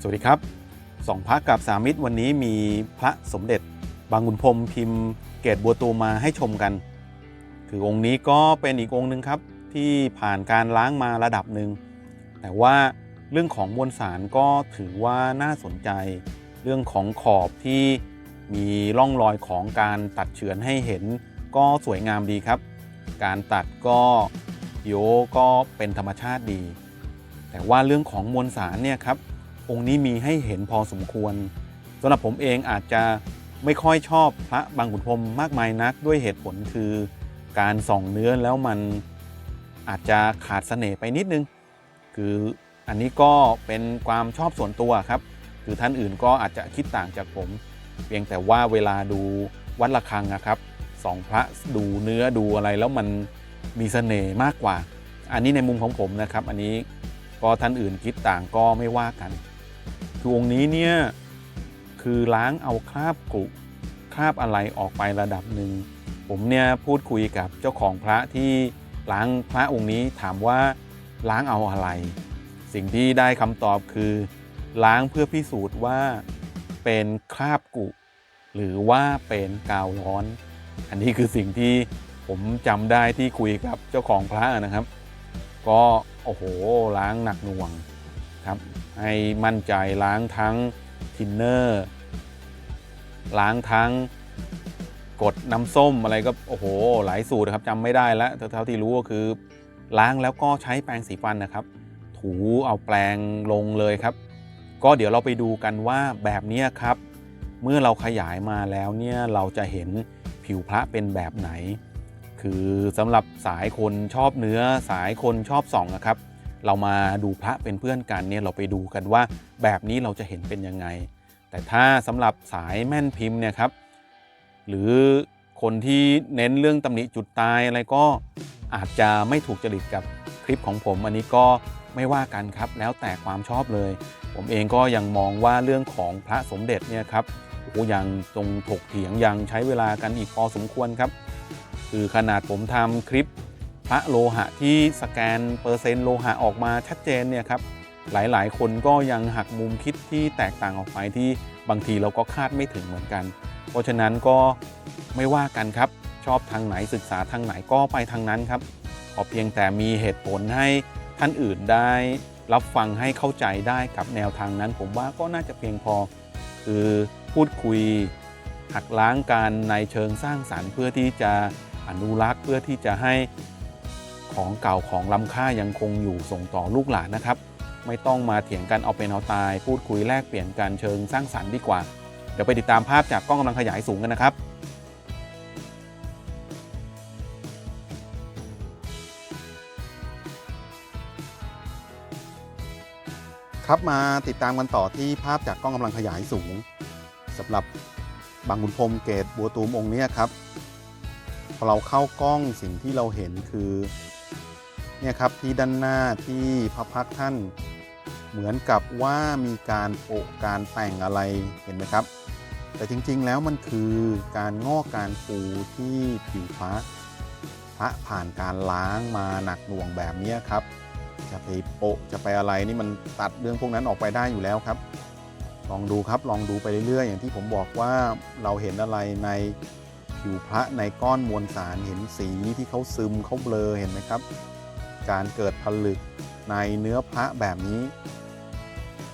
สวัสดีครับสองพระกับสามิตรวันนี้มีพระสมเด็จ บางขุนพรมพิมพ์เกตบัวตูมาให้ชมกัน คือองค์นี้ก็เป็นอีกองค์หนึ่งครับที่ผ่านการล้างมาระดับหนึ่งแต่ว่าเรื่องของมวลสารก็ถือว่าน่าสนใจ เรื่องของขอบที่มีร่องรอยของการตัดเฉือนให้เห็นก็สวยงามดีครับ การตัดก็โยก็เป็นธรรมชาติดี แต่ว่าเรื่องของมวลสารเนี่ยครับ องค์นี้มีให้เห็นพอสมควรสำหรับผมเองอาจจะไม่ค่อยชอบพระบางขุนพรมมากมายนักด้วยเหตุผลคือการส่องเนื้อแล้วมันอาจจะขาดเสน่ห์ไปนิดนึง คืออันนี้ก็เป็นความชอบส่วนตัวครับ คือท่านอื่นก็อาจจะคิดต่างจากผม เพียงแต่ว่าเวลาดูวัดระฆังนะครับสองพระดูเนื้อดูอะไรแล้วมันมีเสน่ห์มากกว่า อันนี้ในมุมของผมนะครับ อันนี้ก็ท่านอื่นคิดต่างก็ไม่ว่ากัน คือองค์นี้เนี่ยคือล้างเอาคราบกุคราบอะไรออกไประดับหนึ่ง ผมเนี่ยพูดคุยกับเจ้าของพระที่ล้างพระองค์นี้ถามว่าล้างเอาอะไร สิ่งที่ได้คำตอบคือ ล้างเพื่อพิสูจน์ว่าเป็นคราบกุ หรือว่าเป็นกาวร้อน อันนี้คือสิ่งที่ผมจำได้ที่คุยกับเจ้าของพระนะครับ ก็โอ้โหล้างหนักหน่วง ให้มั่นใจล้างทั้งทินเนอร์ ล้างทั้งกดน้ำส้มอะไรก็โอ้โหหลายสูตรครับจำไม่ได้แล้วแต่เท่าที่รู้ก็คือ ล้างแล้วก็ใช้แปรงสีฟันนะครับ ถูเอาแปรงลงเลยครับ ก็เดี๋ยวเราไปดูกันว่าแบบนี้ครับ เมื่อเราขยายมาแล้วเนี่ยเราจะเห็นผิวพระเป็นแบบไหน คือสำหรับสายคนชอบเนื้อสายคนชอบส่องนะครับ เรามาดูพระเป็นเพื่อนกันเนี่ยเราไปดูกันว่าแบบนี้เราจะเห็นเป็นยังไง แต่ถ้าสำหรับสายแม่นพิมพ์เนี่ยครับหรือคนที่เน้นเรื่องตำหนิจุดตายอะไรก็อาจจะไม่ถูกจริตกับคลิปของผมอันนี้ก็ไม่ว่ากันครับแล้วแต่ความชอบเลย ผมเองก็ยังมองว่าเรื่องของพระสมเด็จเนี่ยครับโอ้ยังตรงถกเถียงยังใช้เวลากันอีกพอสมควรครับ คือขนาดผมทำคลิป พระโลหะที่สแกนเปอร์เซ็นต์โลหะออกมาชัดเจนเนี่ยครับหลายๆ คนก็ยังหักมุมคิดที่แตกต่างออกไปที่บางทีเราก็คาดไม่ถึงเหมือนกัน เพราะฉะนั้นก็ไม่ว่ากันครับ ชอบทางไหนศึกษาทางไหนก็ไปทางนั้นครับขอเพียงแต่มีเหตุผลให้ท่านอื่นได้รับฟังให้เข้าใจได้กับแนวทางนั้น ผมว่าก็น่าจะเพียงพอ คือพูดคุยหักล้างการในเชิงสร้างสารรค์เพื่อที่จะอนุรักษ์เพื่อที่จะให้ ของเก่าของล้ำค่ายังคงอยู่ส่งต่อลูกหลานนะครับ ไม่ต้องมาเถียงกันเอาเป็นเอาตาย พูดคุยแลกเปลี่ยนกันเชิงสร้างสรรค์ดีกว่า เดี๋ยวไปติดตามภาพจากกล้องกำลังขยายสูงกันนะครับครับมาติดตามกันต่อที่ภาพจากกล้องกำลังขยายสูงสำหรับบางขุนพรมเกตบัวตูมองค์นี้ครับพอเราเข้ากล้องสิ่งที่เราเห็นคือ เนี่ยครับที่ด้านหน้าที่พระพักท่าน เหมือนกับว่ามีการโปะการแต่งอะไรเห็นไหมครับ แต่จริงๆแล้วมันคือการงอกการฟูที่ผิวพระพระผ่านการล้างมาหนักหน่วงแบบเนี้ยครับ จะไปโปะจะไปอะไรนี่มันตัดเรื่องพวกนั้นออกไปได้อยู่แล้วครับ ลองดูครับลองดูไปเรื่อยๆอย่างที่ผมบอกว่าเราเห็นอะไรในผิวพระในก้อนมวลสารเห็นสีที่เขาซึมเขาเบลอเห็นไหมครับ การเกิดผลึกในเนื้อพระแบบนี้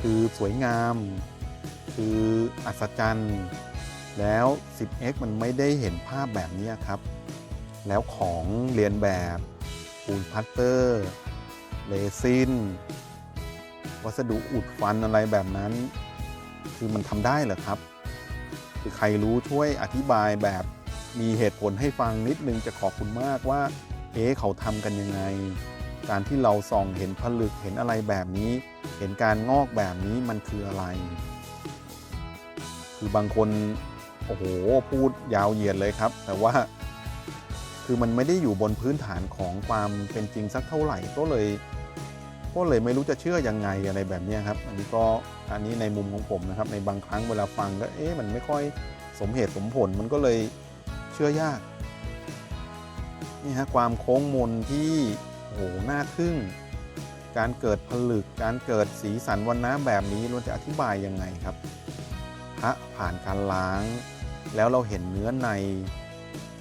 คือสวยงาม คืออัศจรรย์ แล้ว 10x มันไม่ได้เห็นภาพแบบนี้ครับ แล้วของเรียนแบบปูนพัตเตอร์เรซิน วัสดุอุดฟันอะไรแบบนั้น คือมันทำได้เหรอครับ คือใครรู้ช่วยอธิบายแบบมีเหตุผลให้ฟังนิดนึงจะขอบคุณมากว่า เอ๊เขาทำกันยังไง การที่เราส่องเห็นผลึกเห็นอะไรแบบนี้ เห็นการงอกแบบนี้มันคืออะไร คือบางคนโอ้โหพูดยาวเหยียดเลยครับ แต่ว่า คือมันไม่ได้อยู่บนพื้นฐานของความเป็นจริงสักเท่าไหร่ก็เลย ก็เลยไม่รู้จะเชื่อยังไงอะไรแบบนี้ครับ อันนี้ก็อันนี้ในมุมของผมนะครับ ในบางครั้งเวลาฟังก็เอ๊ะมันไม่ค่อยสมเหตุสมผลมันก็เลยเชื่อยากนี่ฮะความโค้งมนที่ โหน่าทึ่ง การเกิดผลึก การเกิดสีสันวันน้ำแบบนี้เราจะอธิบายยังไงครับพระผ่านการล้าง แล้วเราเห็นเนื้อใน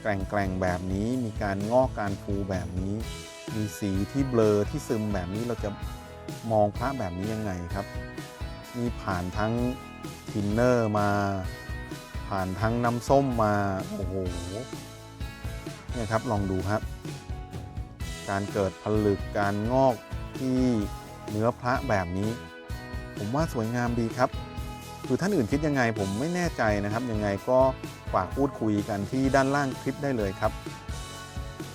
แกร่งๆแบบนี้ มีการงอกการฟูแบบนี้ มีสีที่เบลอที่ซึมแบบนี้เราจะมองพระแบบนี้ยังไงครับ มีผ่านทั้งทินเนอร์มา ผ่านทั้งน้ำส้มมา โอ้โหเนี่ยครับลองดูครับ การเกิดผลึกการงอกที่เนื้อพระแบบนี้ ผมว่าสวยงามดีครับ คือท่านอื่นคิดยังไงผมไม่แน่ใจนะครับ ยังไงก็ฝากพูดคุยกันที่ด้านล่างคลิปได้เลยครับ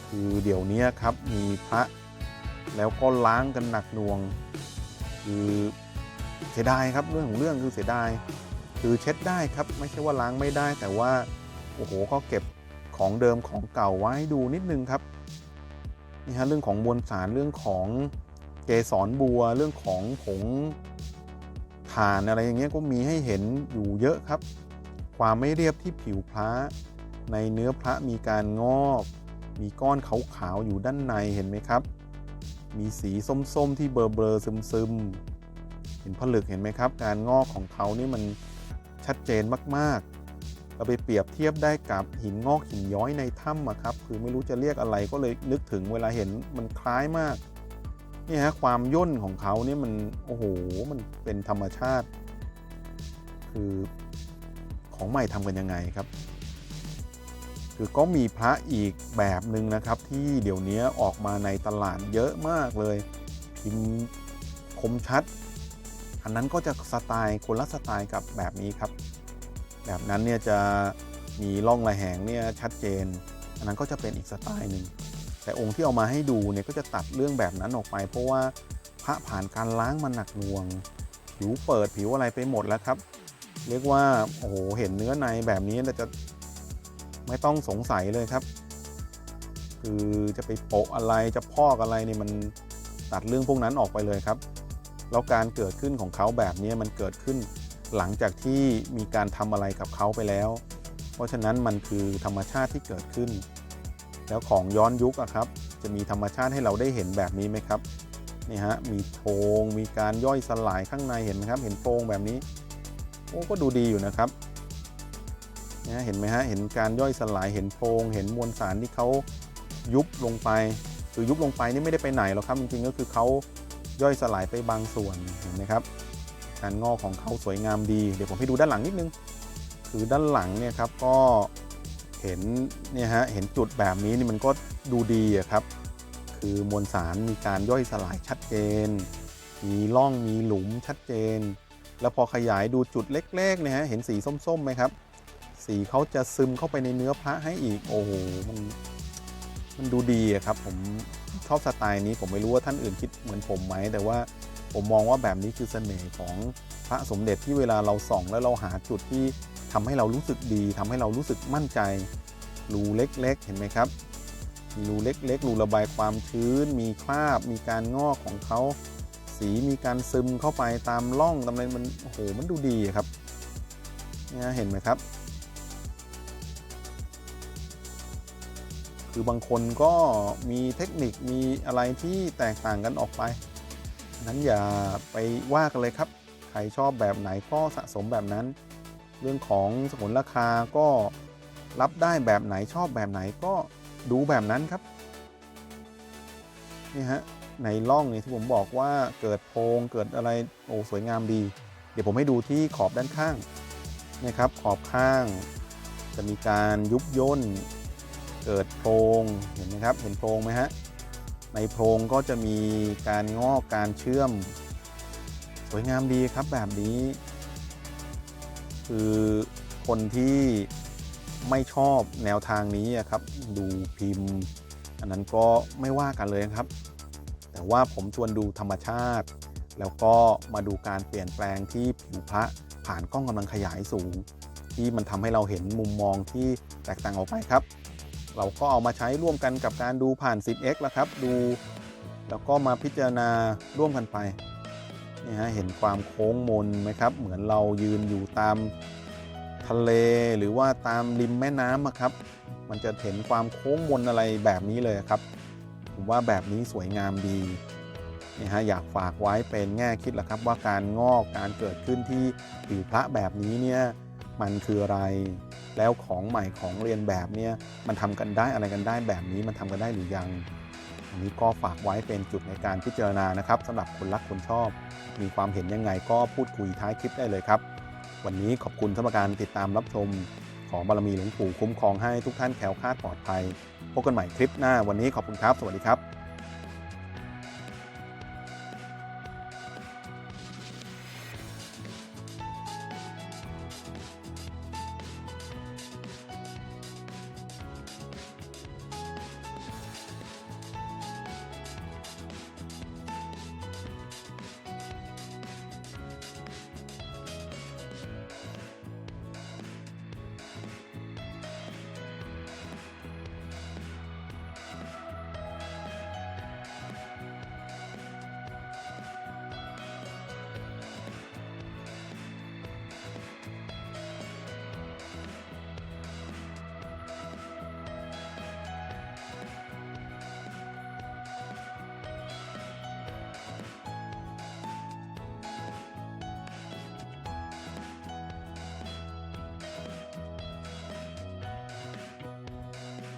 คือเดี๋ยวนี้ครับมีพระแล้วก็ล้างกันหนักหน่วง คือเสียดายครับเรื่องของเรื่องคือเสียดายคือเช็ดได้ครับไม่ใช่ว่าล้างไม่ได้ แต่ว่าโอ้โหก็เก็บของเดิมของเก่าไว้ดูนิดนึงครับ นี่ฮะเรื่องของมวลสารเรื่องของเกสรบัว เรื่องของผงถ่านอะไรอย่างเงี้ยก็มีให้เห็นอยู่เยอะครับ ความไม่เรียบที่ผิวพระในเนื้อพระมีการงอก มีก้อนขาวๆอยู่ด้านในเห็นไหมครับ มีสีส้มๆที่เบลอๆซึมๆเห็นผลึกเห็นไหมครับ การงอกของเขานี่มันชัดเจนมากๆ เราไปเปรียบเทียบได้กับหินงอกหินย้อยในถ้ำอะครับคือไม่รู้จะเรียกอะไรก็เลยนึกถึงเวลาเห็นมันคล้ายมากนี่ฮะความย่นของเขาเนี่ยมันโอ้โหมันเป็นธรรมชาติ คือของใหม่ทำกันยังไงครับ คือก็มีพระอีกแบบหนึ่งนะครับ ที่เดี๋ยวนี้ออกมาในตลาดเยอะมากเลยพิมคมชัด อันนั้นก็จะสไตล์คนละสไตล์กับแบบนี้ครับ แบบนั้นเนี่ยจะมีร่องระแหงเนี่ยชัดเจน อันนั้นก็จะเป็นอีกสไตล์หนึ่งแต่องค์ที่เอามาให้ดูเนี่ยก็จะตัดเรื่องแบบนั้นออกไป เพราะว่าพระผ่านการล้างมาหนักหน่วง ผิวเปิดผิวอะไรไปหมดแล้วครับ เรียกว่าโอ้โหเห็นเนื้อในแบบนี้เราจะไม่ต้องสงสัยเลยครับ คือจะไปโปะอะไรจะพอกอะไรนี่มันตัดเรื่องพวกนั้นออกไปเลยครับ แล้วการเกิดขึ้นของเขาแบบนี้มันเกิดขึ้น หลังจากที่มีการทำอะไรกับเขาไปแล้ว เพราะฉะนั้นมันคือธรรมชาติที่เกิดขึ้น แล้วของย้อนยุคอะครับ จะมีธรรมชาติให้เราได้เห็นแบบนี้ไหมครับนี่ฮะมีโพรงมีการย่อยสลายข้างในเห็นไหมครับ เห็นโพรงแบบนี้โอ้ก็ดูดีอยู่นะครับนะเห็นไหมฮะเห็นการย่อยสลายเห็นโพรงเห็นมวลสารที่เขายุบลงไปคือยุบลงไปนี่ไม่ได้ไปไหนหรอกครับจริงๆก็คือเขาย่อยสลายไปบางส่วนเห็นไหมครับ การงอกของเขาสวยงามดี เดี๋ยวผมให้ดูด้านหลังนิดนึง คือด้านหลังเนี่ยครับก็เห็นเนี่ยฮะเห็นจุดแบบนี้นี่มันก็ดูดีอะครับ คือมวลสารมีการย่อยสลายชัดเจน มีร่องมีหลุมชัดเจน แล้วพอขยายดูจุดเล็กๆเนี่ยฮะเห็นสีส้มๆไหมครับ สีเขาจะซึมเข้าไปในเนื้อพระให้อีกโอ้โหมันมันดูดีอะครับ ผมชอบสไตล์นี้ผมไม่รู้ว่าท่านอื่นคิดเหมือนผมไหมแต่ว่า ผมมองว่าแบบนี้คือเสน่ห์ของพระสมเด็จที่เวลาเราส่อง แล้วเราหาจุดที่ทำให้เรารู้สึกดีทำให้เรารู้สึกมั่นใจ รูเล็กๆ เห็นไหมครับ มีรูเล็กๆ รูระบายความชื้น มีคราบ มีการงอกของเขา สีมีการซึมเข้าไปตามร่องตามอะไรมันโอ้โหมันดูดีครับเนี่ยเห็นไหมครับ คือบางคนก็มีเทคนิคมีอะไรที่แตกต่างกันออกไป นั้นอย่าไปว่ากันเลยครับ ใครชอบแบบไหนก็สะสมแบบนั้น เรื่องของสมุนราคาก็รับได้แบบไหนชอบแบบไหนก็ดูแบบนั้นครับนี่ฮะในร่องนี่ที่ผมบอกว่าเกิดโพงเกิดอะไรโอ้สวยงามดี เดี๋ยวผมให้ดูที่ขอบด้านข้างนี่ครับขอบข้าง จะมีการยุบย่น เกิดโพรงเห็นไหมครับ เห็นโพรงไหมฮะ ในโพรงก็จะมีการงอกการเชื่อม สวยงามดีครับแบบนี้ คือคนที่ไม่ชอบแนวทางนี้ครับ ดูพิมพ์ อันนั้นก็ไม่ว่ากันเลยครับ แต่ว่าผมชวนดูธรรมชาติ แล้วก็มาดูการเปลี่ยนแปลงที่ผิวพระผ่านกล้องกำลังขยายสูง ที่มันทำให้เราเห็นมุมมองที่แตกต่างออกไปครับ เราก็เอามาใช้ร่วมกันกับการดูผ่าน 10x แล้วครับ ดูแล้วก็มาพิจารณาร่วมกันไปนี่ฮะเห็นความโค้งมนไหมครับ เหมือนเรายืนอยู่ตามทะเลหรือว่าตามริมแม่น้ำอะครับ มันจะเห็นความโค้งมนอะไรแบบนี้เลยครับ ผมว่าแบบนี้สวยงามดีนี่ฮะอยากฝากไว้เป็นแง่คิดแหละครับ ว่าการงอกการเกิดขึ้นที่ผิวพระแบบนี้เนี่ยมันคืออะไร แล้วของใหม่ของเรียนแบบเนี่ยมันทำกันได้อะไรกันได้แบบนี้มันทำกันได้หรือยัง อันนี้ก็ฝากไว้เป็นจุดในการพิจารณานะครับสำหรับคนรักคนชอบ มีความเห็นยังไงก็พูดคุยท้ายคลิปได้เลยครับ วันนี้ขอบคุณสำหรับการติดตามรับชม ขอบารมีหลวงปู่คุ้มครองให้ทุกท่านแคล้วคลาดปลอดภัยพบกันใหม่คลิปหน้าวันนี้ขอบคุณครับ สวัสดีครับ